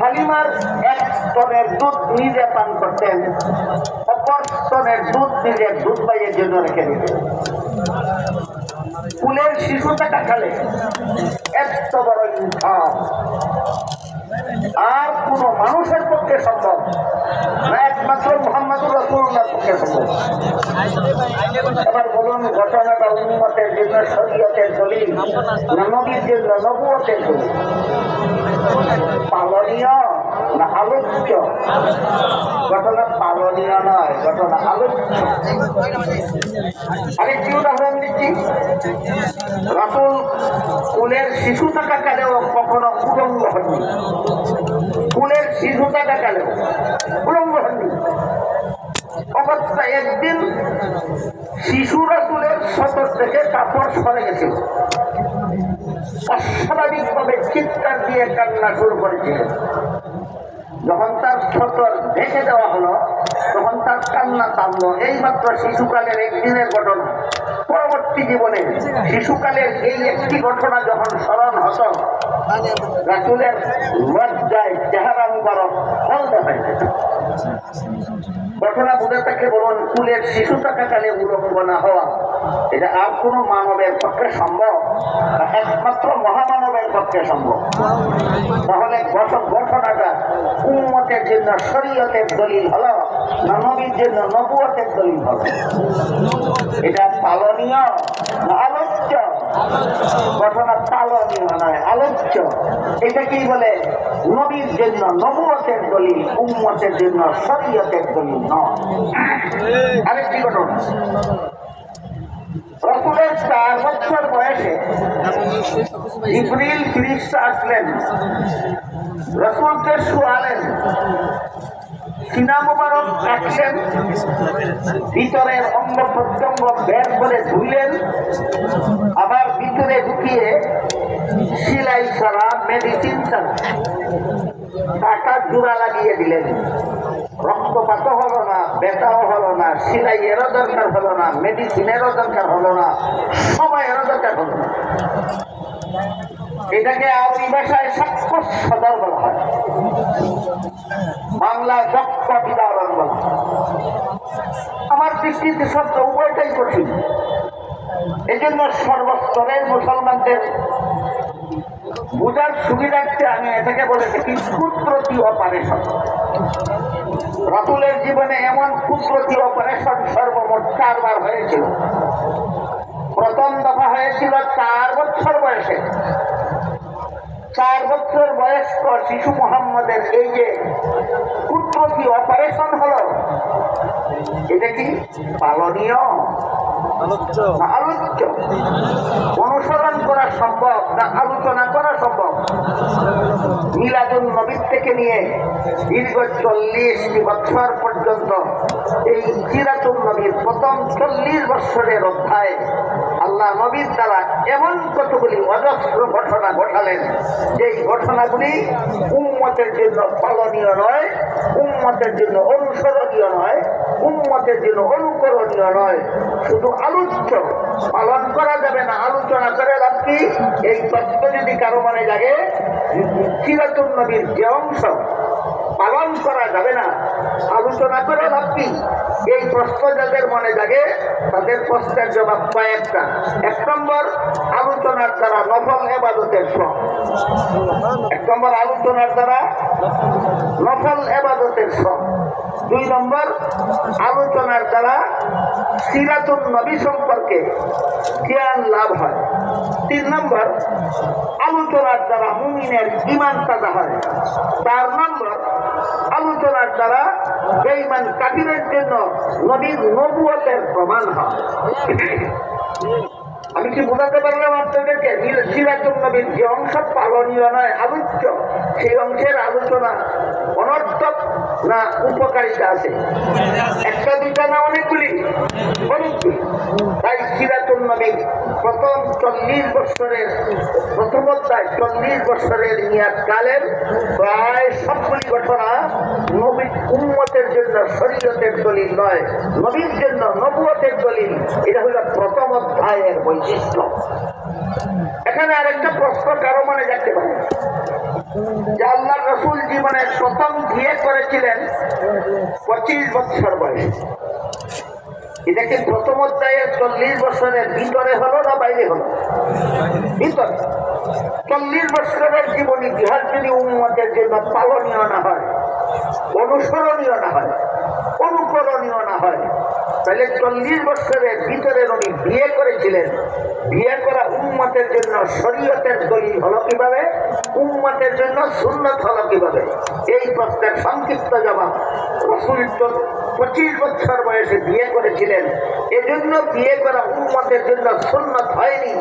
হালিমার এক স্তনের দুধ নিজে পান করতেন, অপর স্তনের দুধ নিজে দুধ বাইয়ের জন্য রেখে দিতেন। কুলের শিশু টাকা খালে এত বড় ইনকাম। আর কোন মানুষের পক্ষে সম্ভব না, একমাত্র মোহাম্মদুর রসুল্লার পক্ষে সম্ভব। এবার বলুন, ঘটনাটা উন্মতের জন্য শরীয়তের দলিল নবীর জন্য নবুয়তের দলিল? পালনীয় না আলোচ্য? ঘটনা পালনীয় নয়, ঘটনা আলোচ্য। আরেকটি উদাহরণ দিচ্ছি? রাসুল কুলের শিশু কখনো উলঙ্গ হননি। কুলের শিশু অবস্থা একদিন শিশু রাসুলের সতর থেকে কাপড় সরে গেছিল অস্বাভাবিকভাবে চিৎকার দিয়ে কান্না শুরু করেছিলেন। যখন তার সতর ঢেকে দেওয়া হলো, তখন তার কান্না থামলো। এইমাত্র শিশুকালের একদিনের ঘটনা। পরবর্তী জীবনে শিশুকালের এই একটি ঘটনা যখন স্মরণ হতো, রাসুলের লজ্জায় চেহারা মুবারক ফল দেখা ঘটনা বুঝে থাকে বলুন কুলের শিশু থাকাকালে উলঙ্গ না, হওয়া। এটা আর কোন মানবের পক্ষে সম্ভব? একমাত্র মহামানবের পক্ষে সম্ভব। তাহলে ঘট- ঘটনাটা উন্মতের জন্য শরীয়তের দলিল হলো। নবীর জন্য নবুয়তের দলিল হলো এটা পালনীয় না আলোচ্য? ঘটনা পালনীয় নয়, আলোচ্য। এটাকেই বলে নবীর জন্য নবুয়তের দলিল, উম্মতের জন্য শরীয়তের দলিল নয়। আরেকটি ঘটনা। রসুলের চার বছর বয়সে ইব্রিল ফিরিস্তা আসলেন। রসুলকে শুয়ালেন। সিনা মুবারক রাখলেন ভিতরের অঙ্গ প্রত্যঙ্গ বের করে ধুইলেন। আবার ভিতরে ঢুকিয়ে সিলাই ছাড়া মেডিসিন ছাড়া টাকা জোড়া লাগিয়ে দিলেন। রক্তপাত হলো না, ব্যথাও হলো না, সিলাইয়েরও দরকার হলো না মেডিসিনেরও দরকার হলো না, সময়েরও দরকার হলো না। এটাকে আরবি ভাষায় সাক্ষ্য সদর বলা হয়। বাংলা দক্ষ বিদারণ বলা। আমার দৃষ্টিতে শব্দ উভয়টাই কঠিন। এই জন্য সর্বস্তরের মুসলমানদের বোঝার সুবিধার্থে আমি এটাকে বলে থাকি কুদরতি অপারেশন রাতুলের জীবনে এমন কুদরতি অপারেশন সর্বমোট চারবার হয়েছিল। প্রথম দফা হয়েছিল চার বছর বয়সে। চার বছর বয়স্ক শিশু মোহাম্মদের এই যে কুদরতি অপারেশন হলো? এটা কি পালনীয়? আলোচ্য। অনুসরণ করা সম্ভব না আলোচনা করা সম্ভব? মিলাদুল নবীর থেকে নিয়ে দীর্ঘ চল্লিশ বছর পর্যন্ত এই সিরাতুল নবীর প্রথম চল্লিশ বছরের অধ্যায় আল্লাহ নবীর দ্বারা এমন কতগুলি অজস্র ঘটনা ঘটালেন, যেই ঘটনাগুলি উম্মতের জন্য পালনীয় নয়, উম্মতের জন্য অনুসরণীয় নয়, উম্মতের জন্য অনুকরণীয় নয়। শুধু আলোচ্য, পালন করা যাবে না, আলোচনা করে লাভ কি? এই তত্ত্ব যদি কারও মানে লাগে সিরাতুল নবীর যে অংশ পালন করা যাবে না। আলোচনা করে কি? এই প্রশ্ন যাদের মনে জাগে, তাদের প্রশ্নের জবাব কয়েকটা। এক নম্বর, আলোচনার দ্বারা নফল এবাদতের সব এক নম্বর, আলোচনার দ্বারা নফল এবাদতের সব দুই নম্বর, আলোচনার দ্বারা সিরাতুল নবী সম্পর্কে জ্ঞান লাভ হয়। তিন নম্বর, আলোচনার দ্বারা মুমিনের ইমান তাজা হয়। চার নম্বর আলোচনার দ্বারা বেইমান কাটিরের জন্য নবীর নবুয়তের প্রমাণ হয়। আমি কি বোঝাতে পারলাম আপনাদেরকে? সিরাজুল নবীর যে অংশ পালনীয় নয়, আলোচ্য। সেই অংশের আলোচনা অনর্থক। না, উপকারিতা আছে। একটা, দুইটা না অনেকগুলি অনেকগুলি। তাই সিরাতুল নবীর প্রথম চল্লিশ বছরের প্রথম অধ্যায় চল্লিশ বছরের মেয়াদ কালের প্রায় সবগুলি ঘটনা নবী উন্মতের জন্য, শরীয়তের দলিল নয়, নবীর জন্য নবুয়তের দলিল। এটা হলো প্রথম অধ্যায়ের বৈশিষ্ট্য। এখানে আরেকটা প্রশ্ন কারও মনে যাচ্ছে পারে যে আল্লাহ রসুল জীবনের প্রথম বিয়ে করেছিলেন পঁচিশ বছর বয়সে। এটা কি প্রথম অধ্যায়ের চল্লিশ বছরের ভিতরে হলো না বাইরে হলো? ভিতরে। চল্লিশ বছরের জীবন ইতিহাস যদি উন্মতের জন্য পালনীয় না হয়, অনুসরণীয় না হয়, অনুকরণীয় না হয় তাহলে চল্লিশ বছরের ভিতরে উনি বিয়ে করেছিলেন। বিয়ে করা উন্মতের জন্য শরীয়তের দলিল হলো কীভাবে? উন্মতের জন্য সুন্নত হলো কীভাবে? এই প্রশ্নের সংক্ষিপ্ত জবাব। রসুল পঁচিশ বছর বয়সে বিয়ে করেছিলেন। এজন্য বিয়ে করা উন্মতের জন্য সুন্নত হয়নি।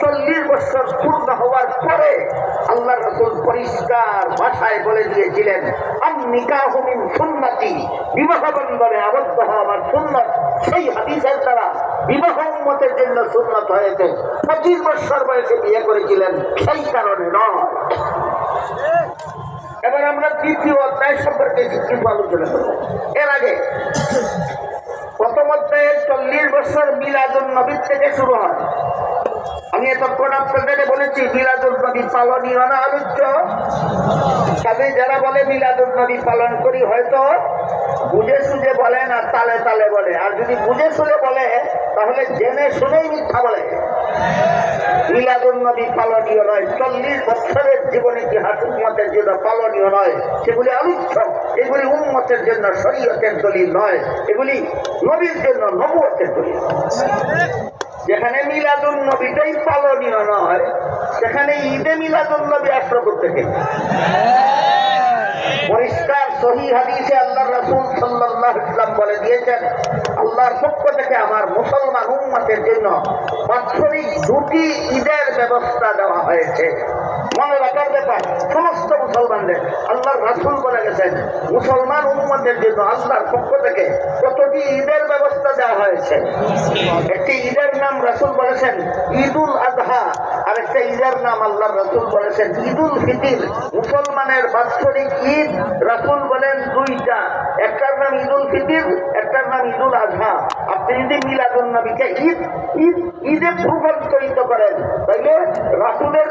চল্লিশ বছর পূর্ণ হওয়ার পরে আল্লাহ রসুল পরিষ্কার ভাষায় বলে দিয়েছিলেন, আমি নিকাহমিন সুন্নতি। বিবাহ বন্ধনে আবদ্ধ হওয়া আমার সুন্নত সেই হাদিসের দ্বারা বিবাহ উন্মতের জন্য সুন্নত হয়েছে। পঁচিশ বছর বয়সে বিয়ে করেছিলেন, সেই কারণে নয়। এবার আমরা দ্বিতীয় অধ্যায় সম্পর্কে আলোচনা করব। এর আগে চল্লিশ বছর থেকে শুরু হয়। আমি বলেছি আলোচ্য। যারা বলে মিলাদুল নবী পালন করি, হয়তো বুঝে সুঝে বলে না, তালে তালে বলে। আর যদি বুঝে শুনে বলে, তাহলে জেনে শুনেই মিথ্যা বলে। পালনীয় নয়, চল্লিশ বছরের ইতিহাস উন্মতের জন্য পালনীয় নয়। সেগুলি আলোচ্য, এগুলি উন্মতের জন্য শরীয়তের দলিল নয়। এগুলি নবীর জন্য নবুয়তের দলিল। যেখানে মিলাদুল নবীটাই পালনীয় নয়, সেখানে ঈদে মিলাদুল নবী আসলো থেকে পরিষ্কার, সহি হাদিসে আল্লাহ রসুল সাল্লাহ ইসলাম বলে দিয়েছেন, আল্লাহর পক্ষ থেকে আমার মুসলমান উম্মতের জন্য বাৎসরিক দুটি ঈদের ব্যবস্থা দেওয়া হয়েছে। মনে রাখার ব্যাপার, সমস্ত মুসলমানদের, আল্লাহর রাসুল বলে গেছেন, মুসলমান উম্মতের জন্য আল্লাহর পক্ষ থেকে কতটি ঈদের ব্যবস্থা দেওয়া হয়েছে। একটি ঈদের নাম রাসুল বলেছেন, ঈদুল আজহা আর একটা ঈদের নাম আল্লাহ রাসুল বলেছেন, ঈদুল ফিতির। মুসলমানের বাৎসরিক ঈদ, রাসুল বলেন দুইটা, একটার নাম ঈদুল ফিতির, একটার নাম ঈদুল আজহা আপনি যদি মিলাদুল নবীকে ঈদ ঈদ, ঈদে রূপান্তরিত করেন, তাইলে রাসুলের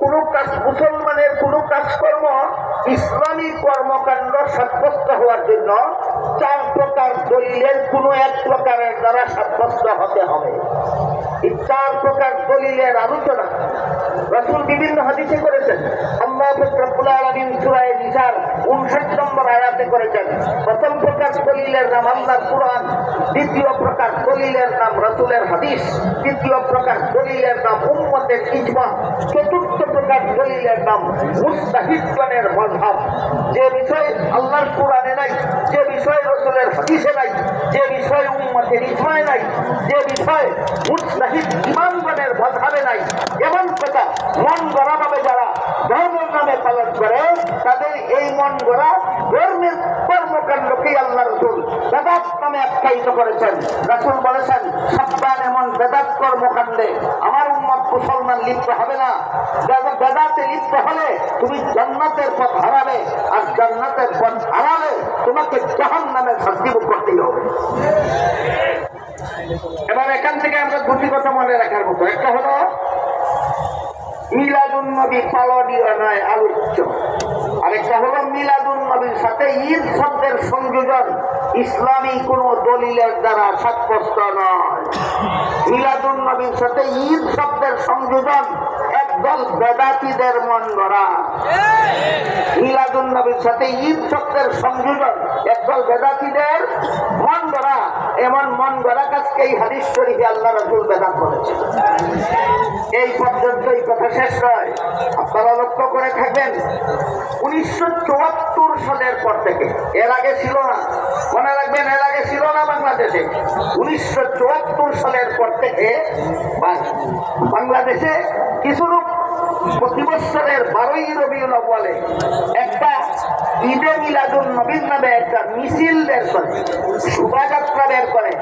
কোন কাজ মুসলমানের কোন কাজকর্ম ইসলামী কর্মকাণ্ড সাব্যস্ত হওয়ার জন্য চার প্রকার দলিলের কোন এক প্রকারের দ্বারা সাব্যস্ত হতে হবে। এই চার প্রকার দলিলের আলোচনা রসুল বিভিন্ন হাদিসে করেছেন। আল্লাহ রব্বুল আলামিন সূরা নিসার 59 নম্বর আয়াতে করেছেন, প্রথম দ্বিতীয় নাম রসুলের তৃতীয় প্রকার দলিলের নাম উম্মতের ইজমা, চতুর্থ প্রকার দলিলের নাম যে বিষয় আল্লাহর কোরআনে নাই, যে বিষয় রসুলের হাদিসে যে বিষয় উম্মতের ইজমায় নাই, যে বিষয় মুস্তাহিদ ইমানগণের মজহাবে নাই মন গড়া ভাবে যারা ধর্মের নামে পালন করে, তাদের এই মন গড়া ধর্মের কর্মকাণ্ডকেই আল্লাহ রসুল বেদাত নামে আখ্যায়িত করেছেন। রসুল বলেছেন সাবধান এমন বেদাত কর্মকাণ্ডে আমার উম্মত মুসলমান লিপ্ত হবে না। বেদ- বেদাতে লিপ্ত হলে তুমি জান্নাতের পথ হারাবে, আর জান্নাতের পথ হারালে তোমাকে জাহান নামে শাস্তি করতেই হবে। এবার এখান থেকে আমরা দুটি কথা মনে রাখার মতো। একটা হলো মিলাদুন নবী পালনীয় নয়, আলোচ্য। আরেকটা হলো মিলাদুন নবীর সাথে ঈদ শব্দের সংযোজন। ইসলামী কোন দলিলের দ্বারা সাব্যস্ত নয়। সাথে ঈদ শব্দের সংযোজন একদল বেদাতিদের মন গড়া। মিলাদুন নবীর সাথে ঈদ শব্দের সংযোজন একদল বেদাতিদের মন গড়া। এমন মন গড়া কাজকে এই হাদিস শরীফে আল্লাহ রসুল বেদাত করেছে এই পর্যন্ত এই কথা শেষ নয়। আপনারা লক্ষ্য করে থাকবেন, উনিশশো চুয়াত্তর সালের পর থেকে, এর আগে ছিল না, মনে রাখবেন এর আগে ছিল না বাংলাদেশে। উনিশশো চুয়াত্তর সালের পর থেকে বাংলাদেশে কিছু প্রতি বছরের বারোই রবিউল আউয়ালে একটা ঈদে মিলাদুল নবীর নামে একটা মিছিল বের করে, শোভাযাত্রা বের করে।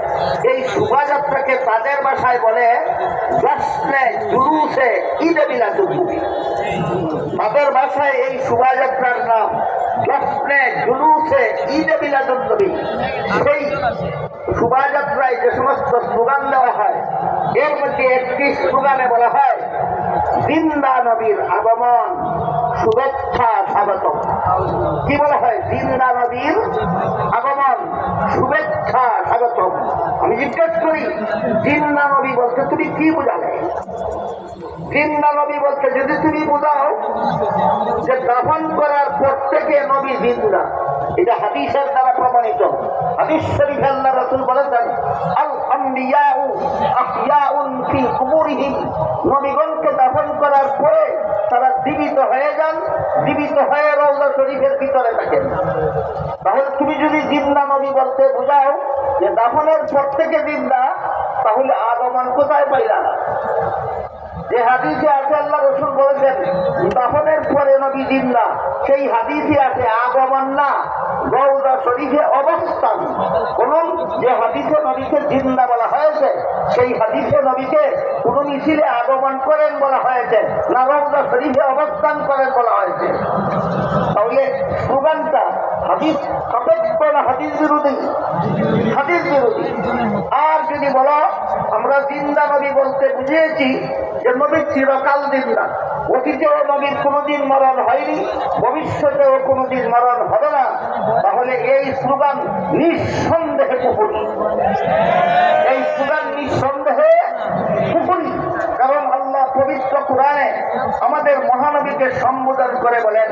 এই শোভাযাত্রাকে তাদের ভাষায় বলে জশ্নে জুলুসে ঈদে মিলাদুল নবী। তাদের ভাষায় এই শোভাযাত্রার নাম জশ্নে জুলুসে ঈদে মিলাদুল নবী। সেই শোভাযাত্রায় যে সমস্ত স্লোগান দেওয়া হয়, এর মধ্যে একটি স্লোগানে বলা হয় জিন্দা নবীর আগমন, শুভেচ্ছা স্বাগত কি বলা হয়? জিন্দা নবীর আগমন, শুভেচ্ছা স্বাগত আমি জিজ্ঞেস করি, জিন্দা নবী বলতে তুমি কি বোঝালে? জিন্দা নবী বলতে যদি তুমি বোঝাও যে দাফন করার পর থেকে নবী জিন্দা। এটা হাদিসের দ্বারা প্রমাণিত। হাদিস শরীফ আল্লাহ রাসূল বলেছেন আল আম্বিয়াউ আহইয়াউন ফি কুবুরিহিম। করার পরে তারা জীবিত হয়ে যান, জীবিত হয়ে রওজা শরীফের ভিতরে থাকেন। তাহলে তুমি যদি জিন্দা নবী বলতে বোঝাও যে দাফনের পর থেকে জিন্দা, তাহলে আগমন কোথায় পাইলা? যে হাদিসে আছে, আল্লাহ রসুল বলেছেন দাফনের পরে নবী জিন্দা সেই হাদিসে আছে আগমন না রৌদা শরীফে অবস্থান। বলুন, যে হাদিসে নবীকে জিন্দা বলা হয়েছে, সেই হাদিসে নবীকে কোন মিছিলে আগমন করেন বলা হয়েছে, না রৌদা শরীফে অবস্থান করেন বলা হয়েছে। তাহলে স্লোগানটা হাদিস সাপেক্ষ না হাদিস বিরোধী হাদিস বিরোধী। আর যদি বলো, আমরা জিন্দা নবী বলতে বুঝিয়েছি যে নবী চিরকাল জিন্দা অতীতেও নবীর কোনোদিন মরণ হয়নি, ভবিষ্যতেও কোনোদিন মরণ হবে না। তাহলে এই স্লোগান নিঃসন্দেহে কুপুরি এই স্লোগান নিঃসন্দেহে কুপুরি কারণ আল্লাহ পবিত্র কোরআনে আমাদের মহানবীকে সম্বোধন করে বলেন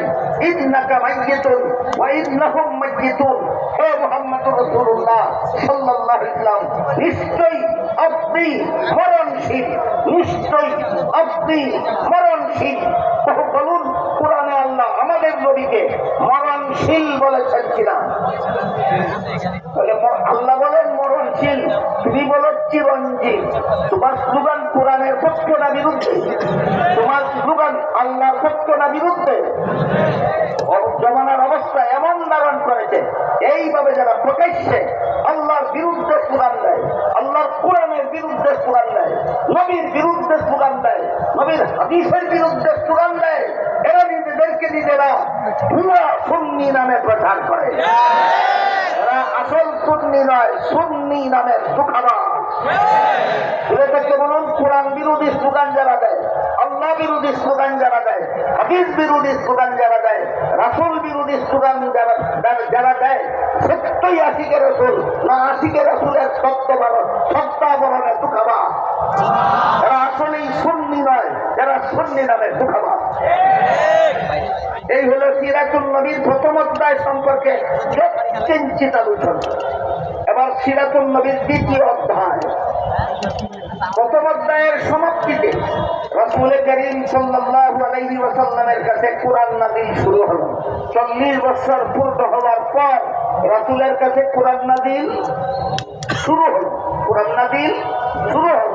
ইদনাকা মাইয়িতুন ওয়া ইন্নাহুম মাইয়িতুন। হে সাল্লাল্লাহু আলাইহি নিশ্চয়ই আপনি মরণশীল, নিশ্চয়ই আপনি মরণশীল। বলুন আল্লাহ আমাদের নবীকে মরণশীল বলেছেন কিনা? আল্লাহ বলেন মরণশীল তুমি বলো চিরঞ্জীব। তোমার স্লোগান কোরআনের পক্ষ না বিরুদ্ধে? তোমার স্লোগান আল্লাহর পক্ষ না বিরুদ্ধে অ- জমানার অবস্থা এমন করেছে এইভাবে যারা প্রকাশ্যে আল্লাহর বিরুদ্ধে স্লোগান দেয়, আল্লাহর কোরআনের বিরুদ্ধে স্লোগান দেয়, নবীর বিরুদ্ধে স্লোগান দেয়, নবীর হাদিসের বিরুদ্ধে স্লোগান দেয়, এরা নিজেদেরকে নিজেরা পুরা সুন্নি নামে প্রচার করে। আসল সুন্নি নয়, সুন্নি দুঃখাবাস বলুন, কোরআন বিরোধী যারা দেয়, আল্লাহ বিরোধী যারা দেয় বিরোধী যারা দেয়, রাসুল বিরোধী যারা যারা- দেয় আসলেই সুন্নি নয়, যারা সুন্নি নামের দুঃখাবা এই হলো সিরাতুল নবীর প্রথম অধ্যায় সম্পর্কে কিঞ্চিত আলোচনা। এবার সিরাতুল নবীর দ্বিতীয় অধ্যায়। প্রথম অধ্যায়ের সমাপ্তিতে রসুল করিম সাল্লাল্লাহু আলাইহি ওয়াসাল্লামের কাছে কোরআন নাজিল শুরু হলো। চল্লিশ বছর পূর্ণ হওয়ার পর রসুলের কাছে কোরআন নাজিল শুরু হলো। কোরআন নাজিল শুরু হলো।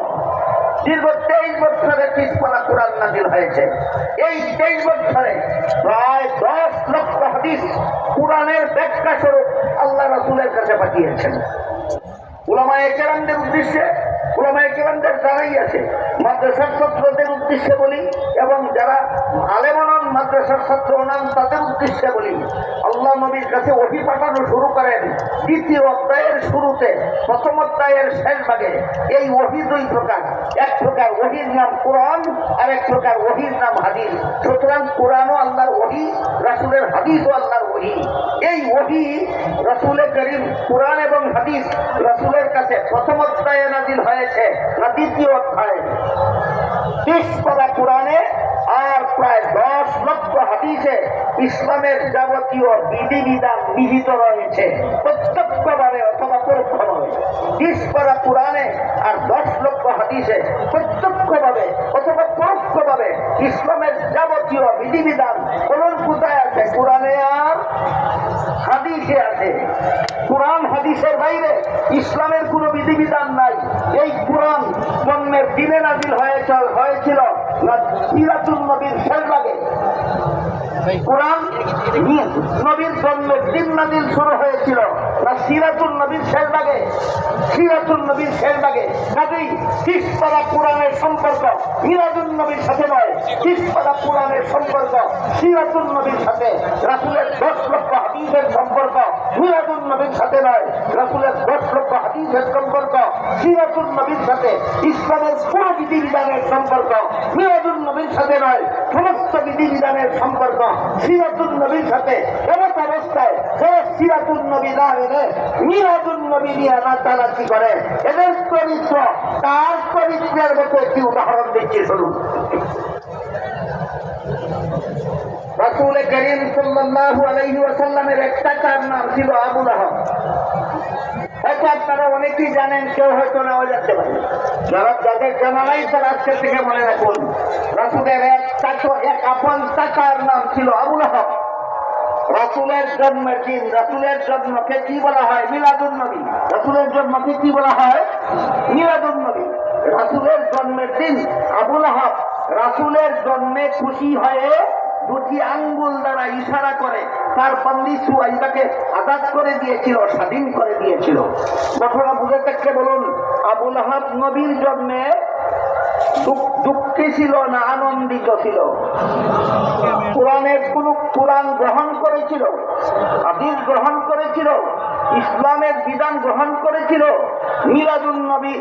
দীর্ঘ তেইশ বছরে পিছপনা কোরআন নাজিল হয়েছে। এই তেইশ বছরে প্রায় দশ লক্ষ হাদিস কোরআনের ব্যাখ্যা স্বরূপ আল্লাহ রসুলের কাছে পাঠিয়েছেন। কেরামদের উদ্দেশ্যে শুরু করেন দ্বিতীয় অধ্যায়ের শুরুতে, প্রথম অধ্যায়ের শেষ ভাগে। এই ওহি দুই প্রকার, এক প্রকার ওহির নাম কোরআন আর এক প্রকার ওহির নাম হাদিস। সুতরাং কোরআনও আল্লাহর ওহি, রাসুলের হাদিসও আল্লাহর ওহি। এই ওহি রসুলে করিম, কোরআন এবং হাদিস রসুলের কাছে প্রথম অধ্যায়ে নাজিল হয়েছে না দ্বিতীয় অধ্যায়ে? শেষ করা কোরআনে আর প্রায় দশ লক্ষ হাদিসে ইসলামের যাবতীয় বিধিবিধান নিহিত রয়েছে, প্রত্যক্ষভাবে অথবা পরোক্ষভাবে। শেষ করা কোরআনে আর দশ লক্ষ হাদিসে প্রত্যক্ষভাবে অথবা পরোক্ষভাবে ইসলামের যাবতীয় বিধিবিধান কোন কোথায় আছে? কোরআনে আর হাদিসে আছে। কোরআন হাদিসের বাইরে ইসলামের কোনো বিধিবিধান নাই। এই কোরআন জন্মের দিনে নাজিল হয়েছিল হয়েছিল শেষ লাগে কোরআন নবীর জন্মের দিন নাদিল শুরু হয়েছিল। না সিরাতুল নবীর শেষ পুরাণের সম্পর্ক মিরাজুল নবীর সাথে নয় তিসপাড়া লক্ষ হাদিসের সম্পর্ক মিরাজুল নবীর সাথে নয়, রাসুলের দশ লক্ষ সম্পর্ক সিরাতুল নবীর সাথে এরক অবস্থায় যারা সিরাতুল নবী না এনে মিরাজুল নবী নিয়ে করে এদের চরিত্র, তার চরিত্রের মতো একটি উদাহরণ দিচ্ছে শুনুন করিম সাল্লাল্লাহু আলাইহি ওয়াসাল্লামের একটা চাচার নাম ছিল আবুল আহম হয়তো আপনারা অনেকেই জানেন কেউ হয়তো নাও জানতে পারে। যারা যাদের জানা নাই, তারা আজকের থেকে মনে রাখুন। রাসুলের এক চাচা, এক আপন চাচার নাম ছিল আবুল আহম রাসুলের জন্মের দিন, রাসুলের জন্মকে কি বলা হয়? মিলাদুল নবী। রাসুলের জন্মকে কি বলা হয়? মিলাদুল নবী। রাসুলের জন্মের দিন আবুল আহাব। রাসুলের জন্মে খুশি হয়ে দুটি আঙ্গুল দ্বারা ইশারা করে, তার বন্দি সুয়াইবাকে আজাদ করে দিয়েছিল, স্বাধীন করে দিয়েছিল। ঘটনা বুঝে থাকতে বলুন, আবুল আহাব নবীর জন্মে দুঃখ- ছিল না আনন্দিত ছিল। কোরআনের কোন কোরআন গ্রহণ করেছিল গ্রহণ করেছিল, ইসলামের বিধান গ্রহণ করেছিল নবী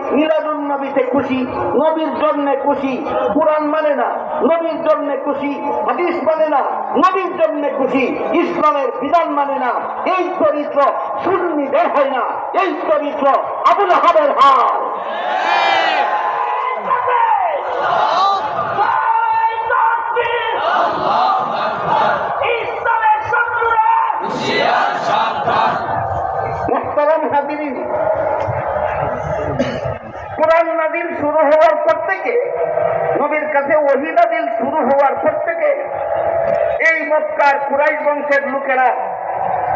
নবীতে খুশি, নবীর জন্যে খুশি, কোরআন মানে না, নবীর জন্যে খুশি, হাদিস মানে না, নবীর খুশি, ইসলামের বিধান মানে না, এই চরিত্র সুন্নিদের হয় না, এই চরিত্র আবুল হাবের হার ইসলামের শত্রুরা মোহতারাম হাজিরিন কোরআন নাদিল শুরু হওয়ার পর থেকে, নবীর কাছে ওহি নাদিল শুরু হওয়ার পর থেকে, এই মক্কার কুরাই বংশের লোকেরা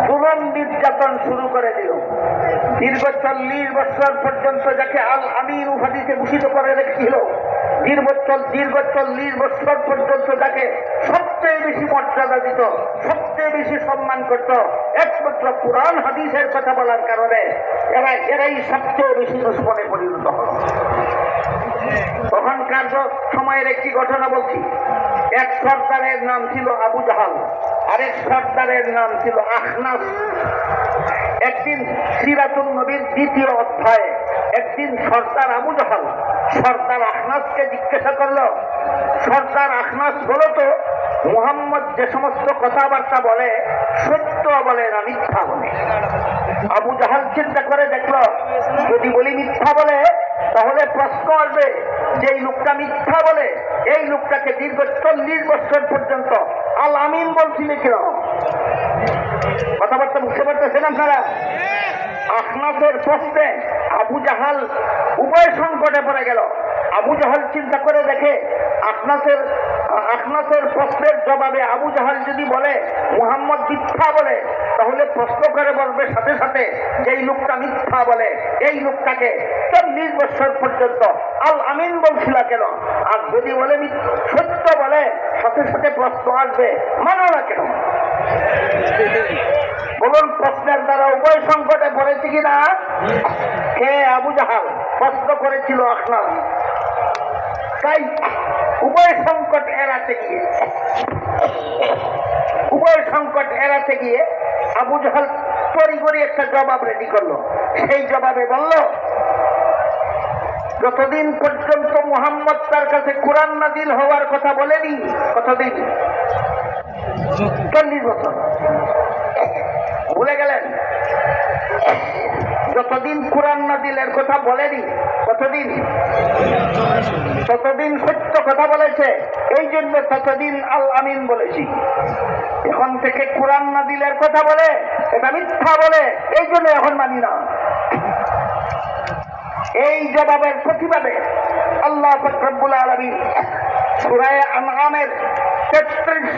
জুলম নির্যাতন শুরু করে দিল। দীর্ঘ চল্লিশ বছর পর্যন্ত যাকে আল আমির উপাধিতে ভূষিত করে রেখেছিল, দীর্ঘ দীর্ঘ চল্লিশ বছর পর্যন্ত যাকে সবচেয়ে বেশি মর্যাদা দিত, সবচেয়ে বেশি সম্মান করত, একমাত্র কোরআন হাদিসের কথা বলার কারণে এরা, এরাই সবচেয়ে বেশি দুশ্মনে পরিণত হল। তখনকার সময়ের একটি ঘটনা বলছি। এক সর্দারের নাম ছিল আবু জাহাল, আরেক সর্দারের নাম ছিল আখনাস একদিন সিরাতুল নবীর দ্বিতীয় অধ্যায়ে একদিন সর্দার আবু জাহাল, সর্দার আখনাসকে জিজ্ঞাসা করল, সর্দার আখনাস বলো তো মুহাম্মদ যে সমস্ত কথাবার্তা বলে, সত্য বলে না মিথ্যা বলে? আবু জাহাল চিন্তা করে দেখল, যদি বলি মিথ্যা বলে, তাহলে প্রশ্ন আসবে, যে এই লোকটা মিথ্যা বলে? এই লোকটাকে দীর্ঘ চল্লিশ বছর পর্যন্ত আল আমিন বলছিলে কেন কথাবার্তা বুঝতে পারতেছেন আপনারা? আহনাসের প্রশ্নে আবু জাহাল উভয় সংকটে পড়ে গেল। আবু জাহাল চিন্তা করে দেখে আখনাসের আখনাসের প্রশ্নের জবাবে আবু জাহাল যদি বলে, মুহাম্মদ মিথ্যা বলে, তাহলে প্রশ্ন করে বলবে সাথে সাথে এই লোকটা মিথ্যা বলে, এই লোকটাকে চল্লিশ বছর পর্যন্ত আল আমিন বলছিল কেন? আর যদি বলে সত্য বলে, সাথে সাথে প্রশ্ন আসবে, মানো না কেন? বলুন, প্রশ্নের দ্বারা উভয় সংকটে পড়েছে কিনা কে আবু জাহাল? প্রশ্ন করেছিল আখলাস তাই উভয় সংকট এড়াতে গিয়ে। উভয় সংকট এড়াতে গিয়ে আবু জাহাল তরি করে একটা জবাব রেডি করল। সেই জবাবে বলল, যতদিন পর্যন্ত মোহাম্মদ তার কাছে কোরআন নাদিল হওয়ার কথা বলেনি কতদিন চল্লিশ বছর। ভুলে গেলেন? যতদিন কোরআন নাদিলের কথা বলেনি কতদিন ততদিন সত্য কথা বলেছে, এই জন্য ততদিন আল আমিন বলেছি। এখন থেকে কোরআন নাদিলের কথা বলে, এটা মিথ্যা বলে, এই জন্য এখন মানি না। এই জবাবের প্রতিবাদে আল্লাহ ফকরবুল আলমী সুরায় আনআমের তেত্রিশ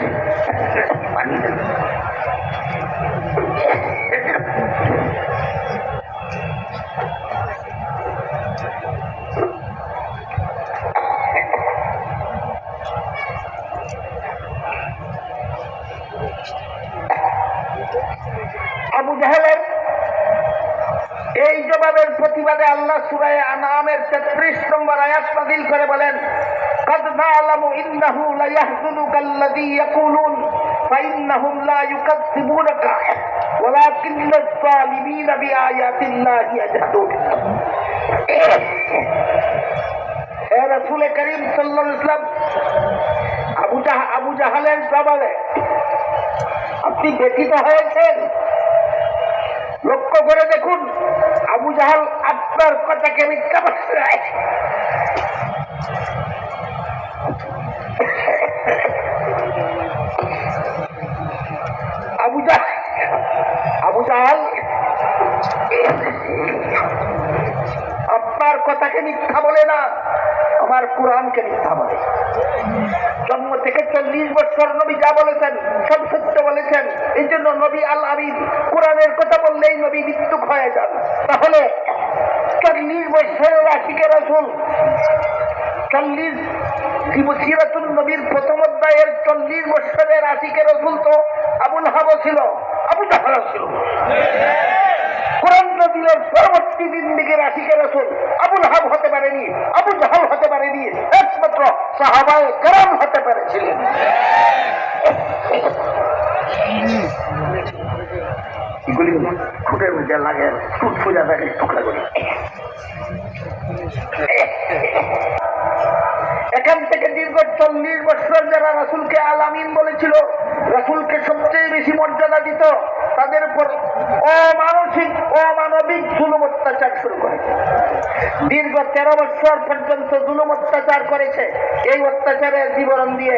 আবু জাহেলের এই জবাবের প্রতিবাদে আল্লাহ সুরায় আনামের তেত্রিশ নম্বর আয়াত নাযিল করে বলেন قد نعلم إنه ليحزنك الذي يقولون فإنهم لا يكذبونك ولكن الظالمين بآيات الله يجحدون এ রসুল করিম সাল্লাল্লাহু আলাইহি ইসলাম আবু জাহ আবু জাহালের জবাবে আপনি ব্যথিত হয়েছেন লক্ষ্য করে দেখুন আবু জাহাল আপনার কথাকে মিথ্যা বলছে আবু জাহাল আবু জাহাল, আপনার কথাকে মিথ্যা বলে না, আমার কোরআনকে মিথ্যা বলে। জন্ম থেকে চল্লিশ বছর নবী যা বলেছেন, সব সত্য বলেছেন, এই জন্য নবী আল আবিদ কোরআনের কথা বললেই নবী মৃত্যুক হয়ে যান। তাহলে চল্লিশ বছরের আশিকে রসুল চল্লিশ সিরাতুল নবীর প্রথম অধ্যায়ের চল্লিশ বছরের আশিকে রসুল তো আবুল হাব ছিল, আবু জাহাল ছিল। আবুল হাব হতে পারেনি হতে পারেনি, একমাত্র সাহাবায় হতে পেরেছিলেন। এগুলি ফুটের মধ্যে লাগে ফুট পূজা থাকে টুকরা করি এখান থেকে দীর্ঘ চল্লিশ বছর যারা রাসুলকে আলামিন বলেছিল, রাসুলকে সবচেয়ে বেশি মর্যাদা দিত, তাদের উপর অমানসিক, অমানবিক জুলুম অত্যাচার শুরু করে দীর্ঘ তেরো বছর পর্যন্ত জুলুম অত্যাচার করেছে। এই অত্যাচারের বিবরণ দিয়ে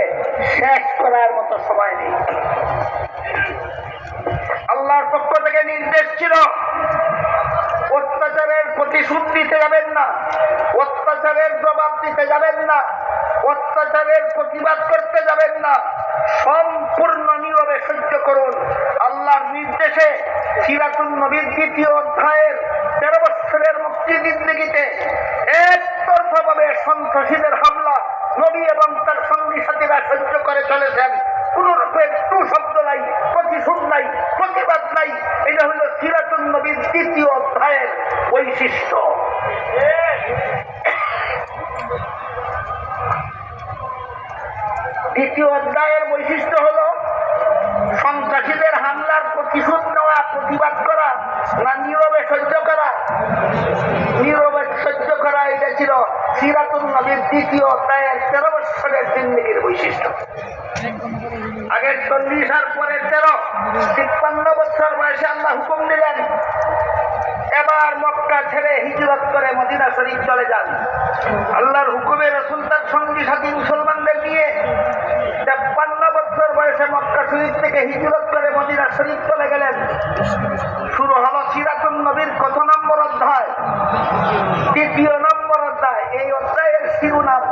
শেষ করার মতো সময় নেই। আল্লাহর পক্ষ থেকে নির্দেশ ছিল, অত্যাচারের প্রতিশোধ দিতে যাবেন না, অত্যাচারের জবাব দিতে যাবেন না, অত্যাচারের প্রতিবাদ করতে যাবেন না, সম্পূর্ণ নীরবে সহ্য করুন। আল্লাহর নির্দেশে সিরাতুল নবীর দ্বিতীয় অধ্যায়ের তেরো বৎসরের মুক্তি জিন্দিগিতে একতরফাভাবে সন্ত্রাসীদের হামলা নবী এবং তার সঙ্গী সাথীরা সহ্য করে চলেছেন। কোন রূপের টু শব্দ নাই, প্রতিশোধ নাই, প্রতিবাদ নাই। এটা হলো সিরাতুল নবীর দ্বিতীয় অধ্যায়ের বৈশিষ্ট্য। দ্বিতীয় অধ্যায়ের বৈশিষ্ট্য হলো সন্ত্রাসীদের হামলার প্রতিশোধ নেওয়া, প্রতিবাদ করা, না নীরবে সহ্য করা। নীরবে সহ্য করা, এটা ছিল সিরাতুল নবীর দ্বিতীয় অধ্যায়ের তেরো বৎসরের জিন্দিগির বৈশিষ্ট্য। আগের চল্লিশ আর পরের তেরো। তিপ্পান্ন বছর বয়সে আল্লাহ হুকুম দিলেন, এবার মক্কা ছেড়ে হিজরত করে মদিনা শরীফ চলে যান। আল্লাহর হুকুমে রসুল সঙ্গী সাথী মুসলমানদের নিয়ে তেপ্পান্ন বছর বয়সে মক্কা শরীফ থেকে হিজরত করে মদিনা শরীফ চলে গেলেন। শুরু হলো সিরাতুল নবীর কত নম্বর অধ্যায়। তৃতীয় নম্বর অধ্যায়, এই অধ্যায়ের শিরোনাম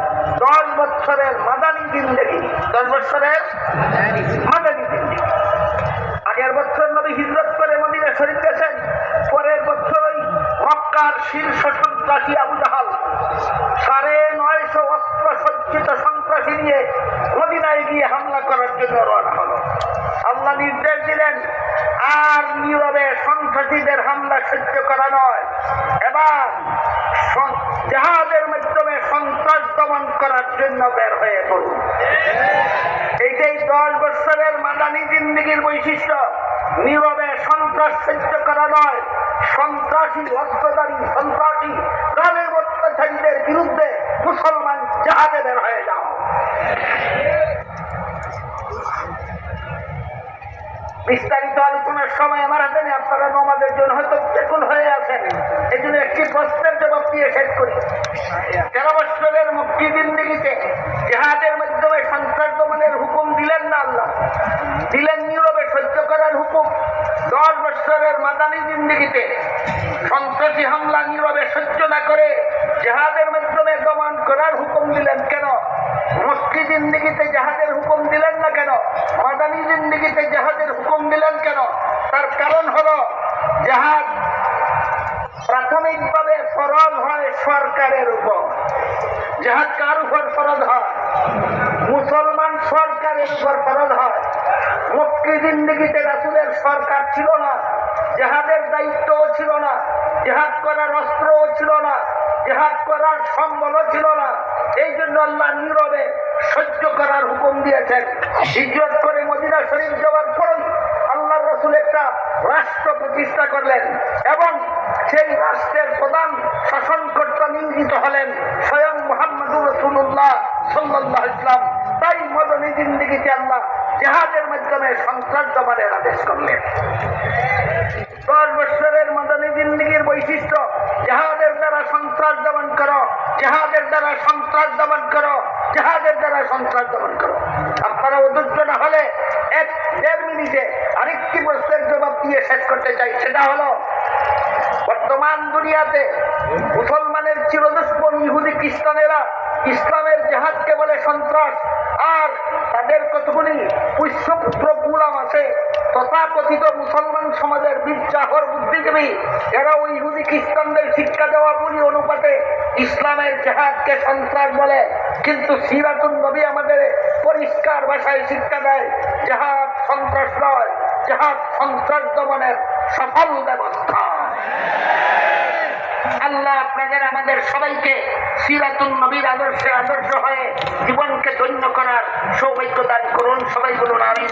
দশ বছরের মাদানী জিন্দেগি দশ বছরের আগের বছর নবী হিজরত করে মদিনা শরীফ গেছেন, পরের বছর ওই মক্কার শীর্ষ সন্ত্রাসী আবু জাহাল। সাড়ে নয়শো অস্ত্র সজ্জিত সন্ত্রাসী নিয়ে মদিনায় গিয়ে হামলা করার জন্য রওনা হলো। আল্লাহ নির্দেশ দিলেন, আর নীরবে সন্ত্রাসীদের হামলা সহ্য করা নয়। এবার জাহাজের মাধ্যমে সন্ত্রাস দমন করার জন্য বের হয়ে পড়ুন এইটাই দশ মাদানী জিন্দিগির বৈশিষ্ট্য। নীরবে সন্ত্রাস সহ্য করা নয়। সন্ত্রাসী অস্ত্রধারী সন্ত্রাসী গানের অত্যাচারীদের বিরুদ্ধে মুসলমান জাহাজে বের হয়ে যাও। বিস্তারিত আলোচনার সময় আমার হাতে নেই, আপনারা নমাজের জন্য হয়তো বেকুল হয়ে আছেন। এই জন্য একটি প্রশ্নের জবাব দিয়ে শেষ করি। তেরো বছরের মুক্তি জিন্দিগিতে জেহাদের মাধ্যমে সন্ত্রাস দমনের হুকুম দিলেন না আল্লাহ। দিলেন নীরবে সহ্য করার হুকুম। দশ বছরের মাদানি জিন্দিগিতে সন্ত্রাসী হামলা নীরবে সহ্য না করে জেহাদের মাধ্যমে দমন করার হুকুম দিলেন কেন? মুক্তি জিন্দিগিতে জাহাজের হুকুম দিলেন না কেন? মাদানি জিন্দিগিতে জাহাজের হুকুম দিলেন কেন? তার কারণ হলো, জাহাজ প্রাথমিকভাবে ফরজ হয় সরকারের উপর। জাহাজ কার উপর ফরজ হয়? মুসলমান সরকারের উপর ফরজ হয়। মুক্তি জিন্দিগিতে রাসুলের সরকার ছিল না, জেহাদের দায়িত্বও ছিল না, জেহাদ করার অস্ত্রও ছিল না, জেহাদ করার সম্বলও ছিল না। এই জন্য আল্লাহ নীরবে সহ্য করার হুকুম দিয়েছেন। হিজরত করে মদিনা শরীফ যাওয়ার পরই আল্লাহ রসুল একটা রাষ্ট্র প্রতিষ্ঠা করলেন এবং সেই রাষ্ট্রের প্রধান শাসনকর্তা নিয়োজিত হলেন স্বয়ং মোহাম্মদুর রসুল্লাহ সাল্লাহ ইসলাম তাই মদনী জিন্দিগিতে মাধ্যমে সন্ত্রাস দমনের আদেশ করলেন। দশ বছরের মদনী জিন্দিগির বৈশিষ্ট্য, জেহাদের দ্বারা সন্ত্রাস দমন করো, জেহাদের দ্বারা সন্ত্রাস দমন করো, জেহাদের দ্বারা সন্ত্রাস দমন করো। আপনারা অধৈর্য না হলে এক দেড় মিনিটে আরেকটি প্রশ্নের জবাব দিয়ে শেষ করতে চাই। সেটা হলো, বর্তমান দুনিয়াতে মুসলমানের চিরদুষ্পন ইহুদি খ্রিস্টানেরা ইসলামের জেহাদকে বলে সন্ত্রাস, আর তাদের কতগুলি পুষ্যপুত্র গুলাম আছে, তথাকথিত মুসলমান সমাজের বিদ্যাহর বুদ্ধিজীবী, এরা ওই ইহুদি খ্রিস্টানদের শিক্ষা দেওয়া বুড়ি অনুপাতে ইসলামের জেহাদকে সন্ত্রাস বলে। কিন্তু সিরাতুন নবী আমাদের পরিষ্কার ভাষায় শিক্ষা দেয়, জেহাদ সন্ত্রাস নয়, জেহাদ সন্ত্রাস দমনের সফল ব্যবস্থা। আল্লাহ আপনাদের, আমাদের সবাইকে সিরাতুন নবীর আদর্শে আদর্শ হয়ে জীবনকে ধন্য করার সৌভাগ্য দান করুন। সবাই বলুন আমি